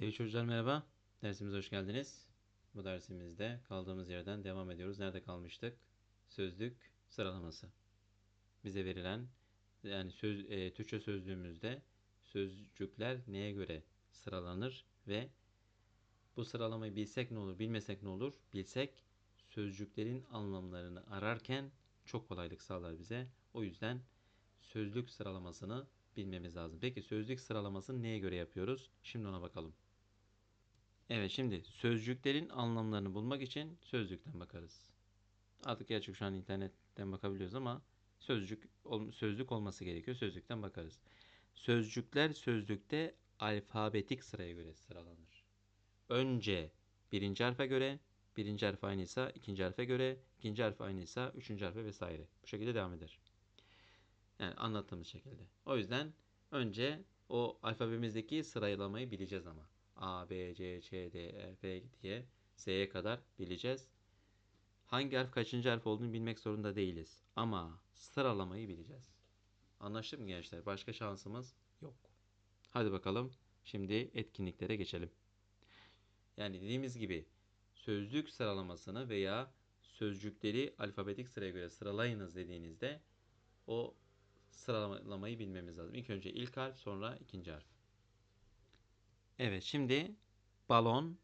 Sevgili çocuklar merhaba. Dersimize hoş geldiniz. Bu dersimizde kaldığımız yerden devam ediyoruz. Nerede kalmıştık? Sözlük sıralaması. Bize verilen yani söz e, Türkçe sözlüğümüzde sözcükler neye göre sıralanır ve bu sıralamayı bilsek ne olur, bilmesek ne olur? Bilsek sözcüklerin anlamlarını ararken çok kolaylık sağlar bize. O yüzden sözlük sıralamasını bilmemiz lazım. Peki sözlük sıralamasını neye göre yapıyoruz? Şimdi ona bakalım. Evet şimdi sözcüklerin anlamlarını bulmak için sözlükten bakarız. Artık gerçi şu an internetten bakabiliyoruz ama sözcük sözlük olması gerekiyor. Sözlükten bakarız. Sözcükler sözlükte alfabetik sıraya göre sıralanır. Önce birinci harfe göre, birinci harf aynıysa ikinci harfe göre, ikinci harf aynıysa üçüncü harfe vesaire. Bu şekilde devam eder. Yani anlattığımız şekilde. O yüzden önce o alfabemizdeki sıralamayı bileceğiz ama. A, B, C, Ç, D, E, F diye Z'ye kadar bileceğiz. Hangi harf kaçıncı harf olduğunu bilmek zorunda değiliz. Ama sıralamayı bileceğiz. Anlaştık mı gençler? Başka şansımız yok. Hadi bakalım. Şimdi etkinliklere geçelim. Yani dediğimiz gibi sözlük sıralamasını veya sözcükleri alfabetik sıraya göre sıralayınız dediğinizde o sıralamayı bilmemiz lazım. İlk önce ilk harf sonra ikinci harf. Evet şimdi balon,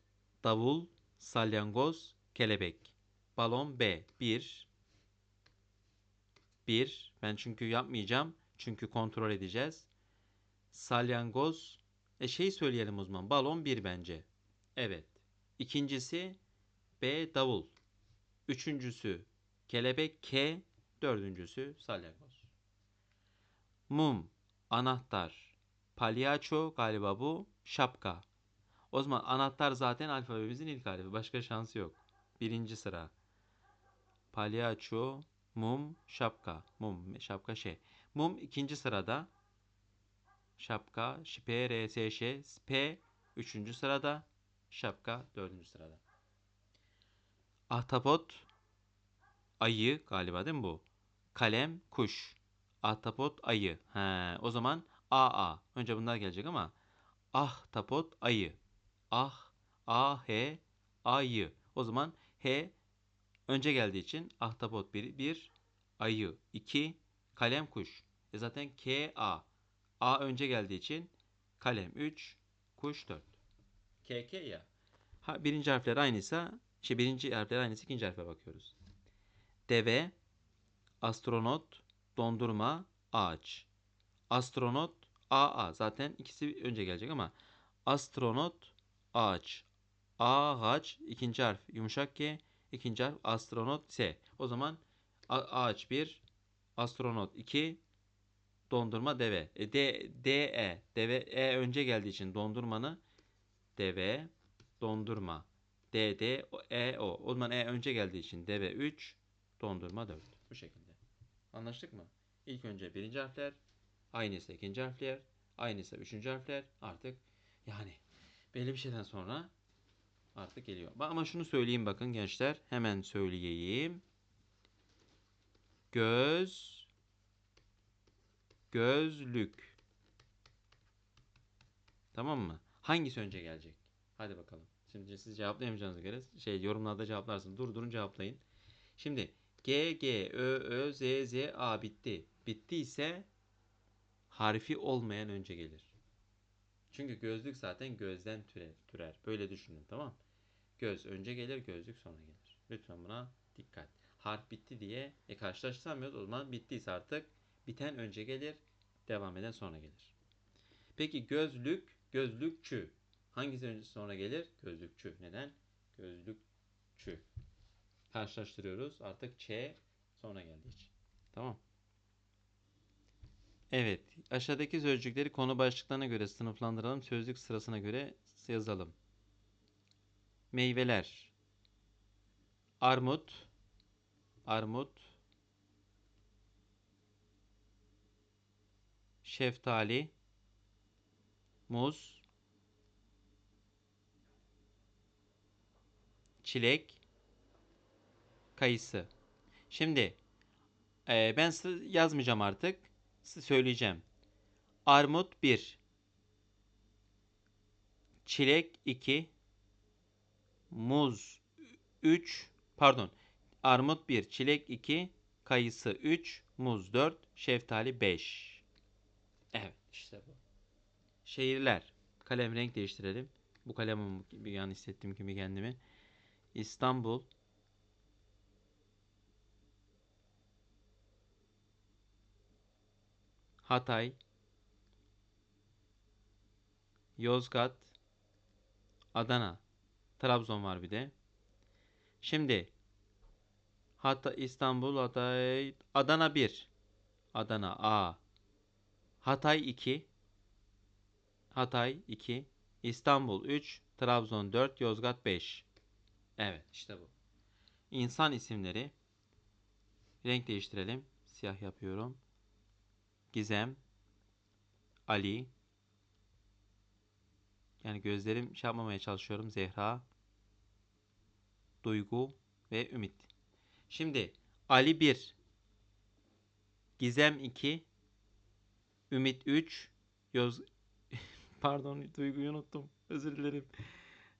davul, salyangoz, kelebek. Balon B. 1. 1. Ben çünkü yapmayacağım. Çünkü kontrol edeceğiz. Salyangoz. E şey söyleyelim o zaman. Balon 1 bence. Evet. İkincisi B. Davul. Üçüncüsü kelebek K. Dördüncüsü salyangoz. Mum, anahtar, palyaço galiba bu, şapka. O zaman anahtar zaten alfabemizin ilk harfi. Başka şansı yok. Birinci sıra. Palyaço, mum, şapka. Mum, şapka şey. Mum ikinci sırada. Şapka, ş, P, R, S, Ş, P üçüncü sırada. Şapka dördüncü sırada. Ahtapot, ayı galiba değil mi bu? Kalem, kuş. Ahtapot, ayı. He, o zaman A, A. Önce bunlar gelecek ama ahtapot, ayı. Ah, A, H, ayı. O zaman H önce geldiği için ahtapot 1, 1, ayı 2, kalem kuş. E zaten K, A. A önce geldiği için kalem 3, kuş 4. K, K ya. Ha, birinci harfler aynıysa, şey birinci harfler aynıysa ikinci harfe bakıyoruz. Deve, astronot, dondurma, ağaç. Astronot, AA. Zaten ikisi önce gelecek ama astronot, ağaç. Ağaç ikinci harf yumuşak G, ikinci harf astronot S. O zaman a- ağaç 1, astronot 2, dondurma deve. E, D, D, E. Deve E önce geldiği için dondurmanı deve, dondurma. D, D, E, O. O zaman E önce geldiği için deve 3, dondurma 4. Bu şekilde. Anlaştık mı? İlk önce birinci harfler, aynıysa ikinci harfler, aynıysa üçüncü harfler artık yani belli bir şeyden sonra artık geliyor. Ama şunu söyleyeyim bakın gençler. Hemen söyleyeyim. Göz gözlük. Tamam mı? Hangisi önce gelecek? Hadi bakalım. Şimdi siz cevaplayamayacağınıza göre şey yorumlarda cevaplarsın. Durdurun cevaplayın. Şimdi G, G, Ö, Ö, Z, Z, A bitti. Bittiyse harfi olmayan önce gelir. Çünkü gözlük zaten gözden türer. türer. Böyle düşünün tamam Göz önce gelir, gözlük sonra gelir. Lütfen buna dikkat. Harf bitti diye e, karşılaştıramıyoruz. O zaman bittiyse artık biten önce gelir, devam eden sonra gelir. Peki gözlük, gözlükçü. Hangisi önce sonra gelir? Gözlükçü. Neden? Gözlükçü. Karşılaştırıyoruz. Artık Ç sonra geldiği için. Tamam. Evet. Aşağıdaki sözcükleri konu başlıklarına göre sınıflandıralım. Sözlük sırasına göre yazalım. Meyveler. Armut. Armut. Şeftali. Muz. Çilek. Kayısı. Şimdi e, ben yazmayacağım artık. Söyleyeceğim. Armut 1. çilek 2, muz 3, pardon, armut 1, çilek 2, kayısı 3, muz 4, şeftali 5. Evet, işte bu. Şehirler. Kalem renk değiştirelim. Bu kalem bir an hissettim gibi kendimi. İstanbul, Hatay, Yozgat, Adana, Trabzon var bir de. Şimdi Hatta İstanbul, Hatay, Adana 1. Adana A. Hatay 2. Hatay 2. İstanbul 3. Trabzon 4. Yozgat 5. Evet işte bu. İnsan isimleri. Renk değiştirelim. Siyah yapıyorum. Gizem. Ali. Yani gözlerim şey yapmamaya çalışıyorum. Zehra. Duygu ve Ümit. Şimdi Ali 1. Gizem 2. Ümit 3. Yoz... Pardon Duygu'yu unuttum. Özür dilerim.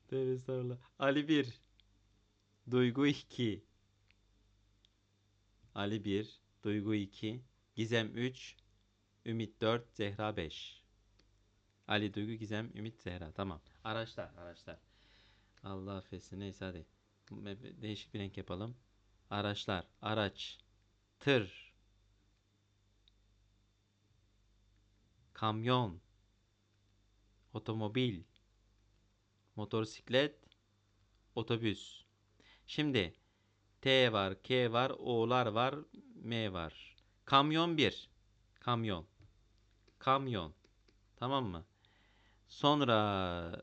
Tövbe. Ali 1. Duygu 2. Ali 1. Duygu 2. Gizem 3. Ümit 4. Zehra 5. Ali, Duygu, Gizem, Ümit, Zehra. Tamam. Araçlar, araçlar. Allah affetsin. Neyse hadi. Değişik bir renk yapalım. Araçlar, araç, tır, kamyon, otomobil, motosiklet, otobüs. Şimdi T var, K var, O'lar var, M var. Kamyon 1. Kamyon. Kamyon. Tamam mı? Sonra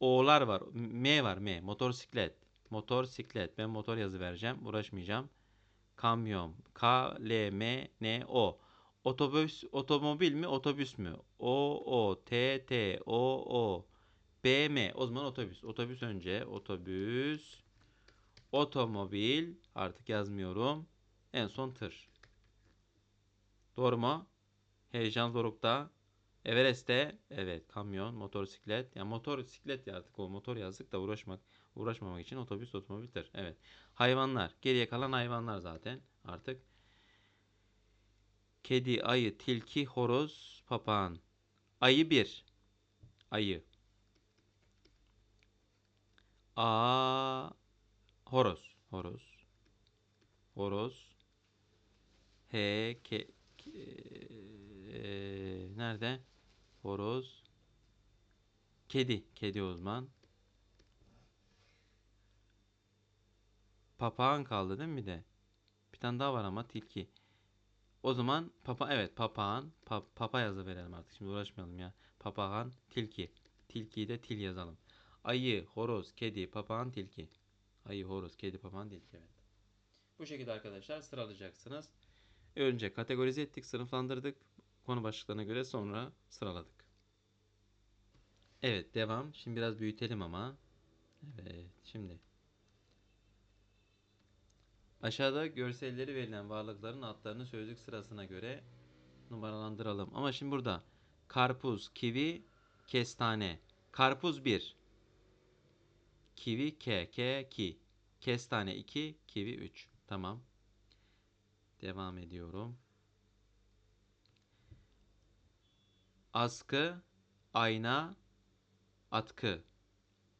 O'lar var. M var, M. Motosiklet. Motosiklet. Ben motor yazı vereceğim. Uğraşmayacağım. Kamyon. K, L, M, N, O. Otobüs, otomobil mi, otobüs mü? O, O, T, T, O, O. B, M. O zaman otobüs. Otobüs önce. Otobüs. Otomobil. Artık yazmıyorum. En son tır. Doğru mu? Heyecan dorukta. Everest'te evet kamyon, motosiklet. Yani motosiklet ya artık o motor yazdık da uğraşmak uğraşmamak için otobüs otomobildir. Evet. Hayvanlar. Geriye kalan hayvanlar zaten artık. Kedi, ayı, tilki, horoz, papağan. Ayı bir. Ayı. A horoz. Horoz. Horoz. H ke, ke e, nerede? Horoz. Kedi. Kedi uzman. Papağan kaldı değil mi bir de? Bir tane daha var ama tilki. O zaman papa evet papağan pa, papa yazı verelim artık. Şimdi uğraşmayalım ya. Papağan tilki. Tilkiyi de til yazalım. Ayı, horoz, kedi, papağan, tilki. Ayı, horoz, kedi, papağan, tilki evet. Bu şekilde arkadaşlar sıralayacaksınız. Önce kategorize ettik, sınıflandırdık. Konu başlıklarına göre sonra sıraladık. Evet devam. Şimdi biraz büyütelim ama. Evet şimdi. Aşağıda görselleri verilen varlıkların adlarını sözlük sırasına göre numaralandıralım. Ama şimdi burada karpuz, kivi, kestane. Karpuz 1. Kivi K, K, ki. Kestane 2, kivi 3. Tamam. Devam ediyorum. Askı, ayna, atkı.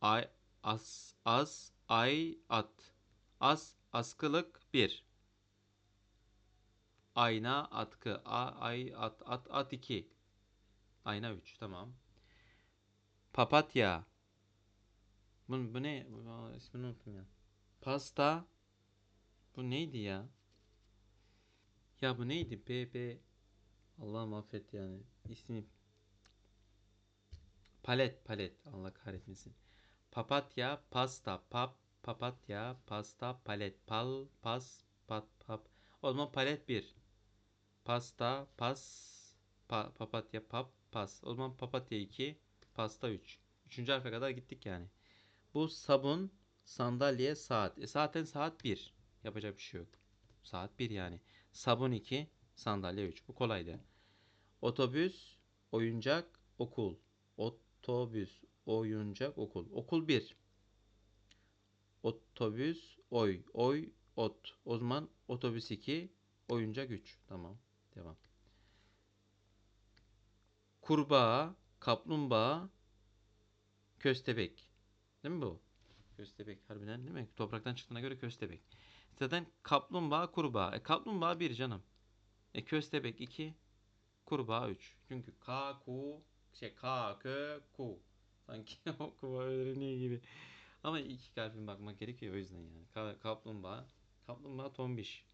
Ay, as, as, ay, at. As, askılık 1. Ayna, atkı. A, ay, at, at, at 2. Ayna 3. Tamam. Papatya. Bu, bu ne? Bu, ismini unuttum ya. Pasta. Bu neydi ya? Ya bu neydi? P, P. Allah'ım affet yani. İsmi Palet, palet. Allah kahretmesin. Papatya, pasta, pap, papatya, pasta, palet, pal, pas, pat, pap. O zaman palet 1. Pasta, pas, pa, papatya, pap, pas. O zaman papatya 2, pasta 3. Üçüncü harfe kadar gittik yani. Bu sabun, sandalye, saat. E zaten saat 1. Yapacak bir şey yok. Saat 1 yani. Sabun 2, sandalye 3. Bu kolaydı. Otobüs, oyuncak, okul. Otobüs, oyuncak, okul. Okul 1. Otobüs, oy, oy, ot. O zaman otobüs 2, oyuncak 3. Tamam. Devam. Kurbağa, kaplumbağa, köstebek. Değil mi bu? Köstebek harbiden değil mi? Topraktan çıktığına göre köstebek. Zaten kaplumbağa, kurbağa. E kaplumbağa 1 canım. E köstebek 2, kurbağa 3. Çünkü ka, ku, şey ka, kö, ku. Sanki okuma öğreniyor gibi. Ama iki harfin bakmak gerekiyor o yüzden yani. Ka- kaplumbağa, kaplumbağa tombiş.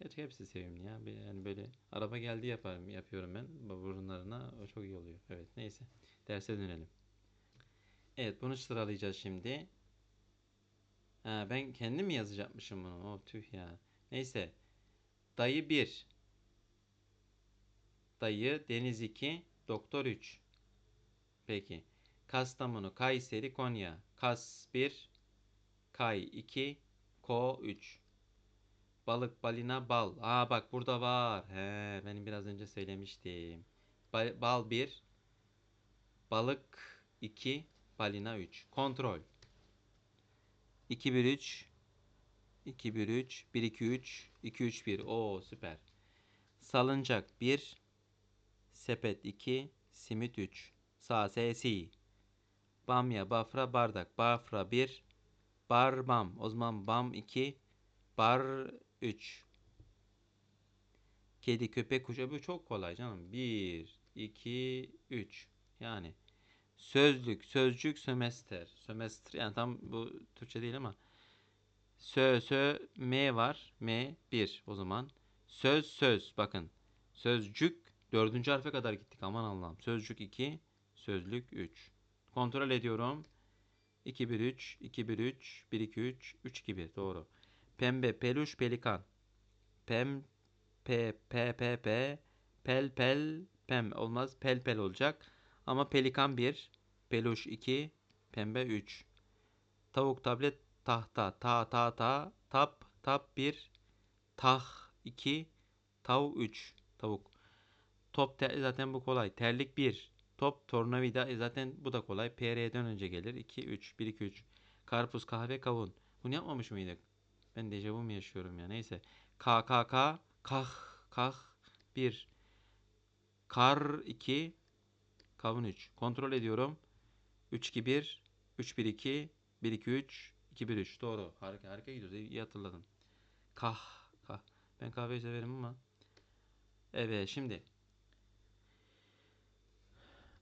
Evet hepsi sevimli ya. Yani böyle araba geldi yaparım, yapıyorum ben bu burunlarına. O çok iyi oluyor. Evet neyse. Derse dönelim. Evet bunu sıralayacağız şimdi. Ha, ben kendim mi yazacakmışım bunu? Oh tüh ya. Neyse. Dayı 1. Dayı Deniz 2. Doktor 3. Peki. Kastamonu, Kayseri, Konya. Kas 1. Kay 2. Ko 3. Balık, balina, bal. Aa bak burada var. He, benim biraz önce söylemiştim. Ba- bal 1. Balık 2. Balina 3. Kontrol. 2 1 3. 2 1 3. 1 2 3. 2 3 1. Oo süper. Salıncak 1. Sepet 2. Simit 3. Sağ S si. Bamya, bafra, bardak. Bafra 1. Bar bam. O zaman bam 2. Bar 3. Kedi, köpek, kuş. E, Bu çok kolay canım. 1, 2, 3. Yani sözlük, sözcük, sömestr. Sömestr yani tam bu Türkçe değil ama sö, sö, m var. M 1 o zaman. Söz, söz. Bakın. Sözcük dördüncü harfe kadar gittik. Aman Allah'ım. Sözcük 2, sözlük 3. Kontrol ediyorum. 2 1 3 2 1 3 1 2 3 3 2 1 doğru. Pembe, peluş, pelikan. Pem P P P P pel pel pem olmaz. Pel pel olacak. Ama pelikan 1, peluş 2, pembe 3. Tavuk, tablet, tahta, ta ta ta, tap tap 1, tah 2, tav 3. Tavuk. Top te- zaten bu kolay. Terlik 1. Top tornavida e zaten bu da kolay. PR'den önce gelir. 2 3 1 2 3. Karpuz, kahve, kavun. Bunu yapmamış mıydık? Ben dejavu mu yaşıyorum ya? Neyse. K K K kah kah 1. Kar 2. Kavun 3. Kontrol ediyorum. 3 2 1 3 1 2 1 2 3 2 1 3. Doğru. Harika harika gidiyoruz. İyi hatırladım. Kah kah. Ben kahveyi severim ama. Evet şimdi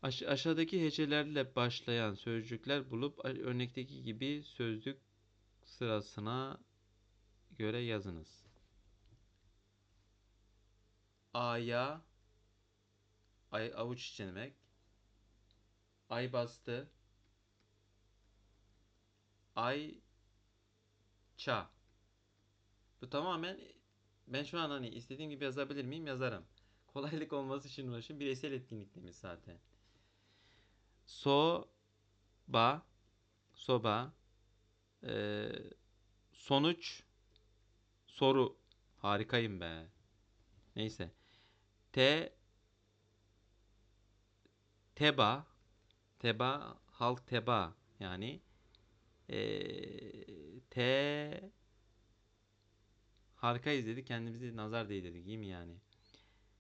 Aş- aşağıdaki hecelerle başlayan sözcükler bulup örnekteki gibi sözlük sırasına göre yazınız. A'ya ay avuç içi demek. Ay bastı. Ay ça. Bu tamamen ben şu an hani istediğim gibi yazabilir miyim? Yazarım. Kolaylık olması için uğraşın. Bireysel etkinliklerimiz zaten. Soba soba eee, sonuç soru harikayım be. Neyse. Te teba teba halk teba yani eee, te harikayız dedik kendimizi nazar değdirdik iyi mi yani?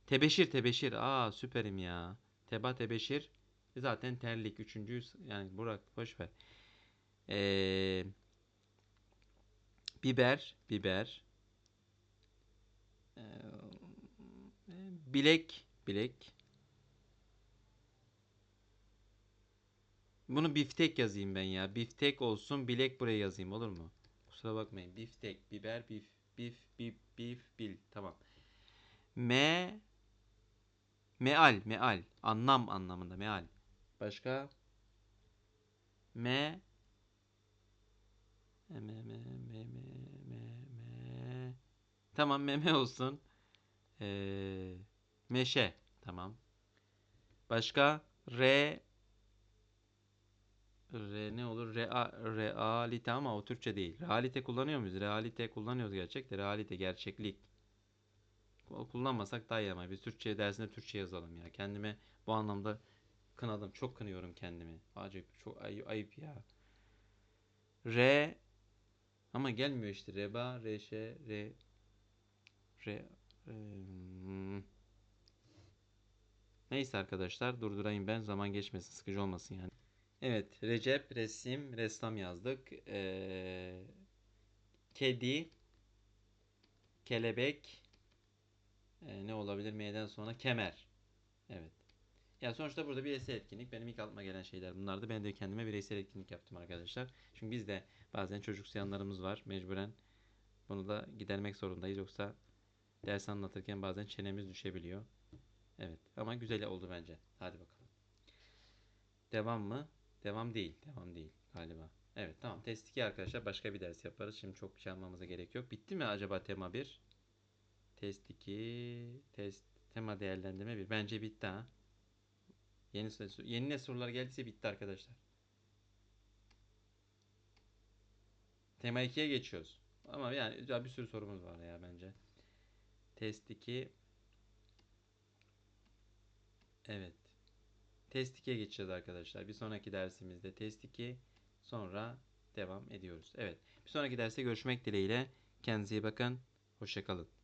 Tebeşir tebeşir aa süperim ya. Teba tebeşir zaten terlik üçüncüyü yani Burak boş ver. Ee, biber biber Ee, bilek bilek bunu biftek yazayım ben ya biftek olsun bilek buraya yazayım olur mu? Kusura bakmayın biftek biber bif bif bif bif bil tamam. Me meal meal anlam anlamında meal. Başka? Me me me me me me me Tamam meme olsun. Ee, meşe. Tamam. Başka? Re Re ne olur? Rea, realite ama o Türkçe değil. Realite kullanıyor muyuz? Realite kullanıyoruz gerçekte. Realite, gerçeklik. Kullanmasak daha iyi ama biz Türkçe dersinde Türkçe yazalım ya. Kendime bu anlamda kınadım. Çok kınıyorum kendimi. Acayip çok ay- ayıp ya. R ama gelmiyor işte. Reba, reşe, re re hmm. Neyse arkadaşlar durdurayım ben zaman geçmesin sıkıcı olmasın yani. Evet Recep, resim, ressam yazdık. Ee, kedi, kelebek, ee, ne olabilir M'den sonra kemer. Evet. Ya sonuçta burada bireysel etkinlik. Benim ilk aklıma gelen şeyler bunlardı. Ben de kendime bireysel etkinlik yaptım arkadaşlar. Çünkü biz de bazen çocuk yanlarımız var. Mecburen bunu da gidermek zorundayız. Yoksa ders anlatırken bazen çenemiz düşebiliyor. Evet. Ama güzel oldu bence. Hadi bakalım. Devam mı? Devam değil. Devam değil galiba. Evet tamam. Test 2 arkadaşlar. Başka bir ders yaparız. Şimdi çok şey almamıza gerek yok. Bitti mi acaba tema 1? Test 2. Test tema değerlendirme 1. Bence bitti ha. Yeni, yeni ne sorular geldiyse bitti arkadaşlar. Tema 2'ye geçiyoruz. Ama yani bir sürü sorumuz var ya bence. Test 2. Evet. Test 2'ye geçeceğiz arkadaşlar. Bir sonraki dersimizde test 2 sonra devam ediyoruz. Evet. Bir sonraki derste görüşmek dileğiyle. Kendinize iyi bakın. Hoşçakalın.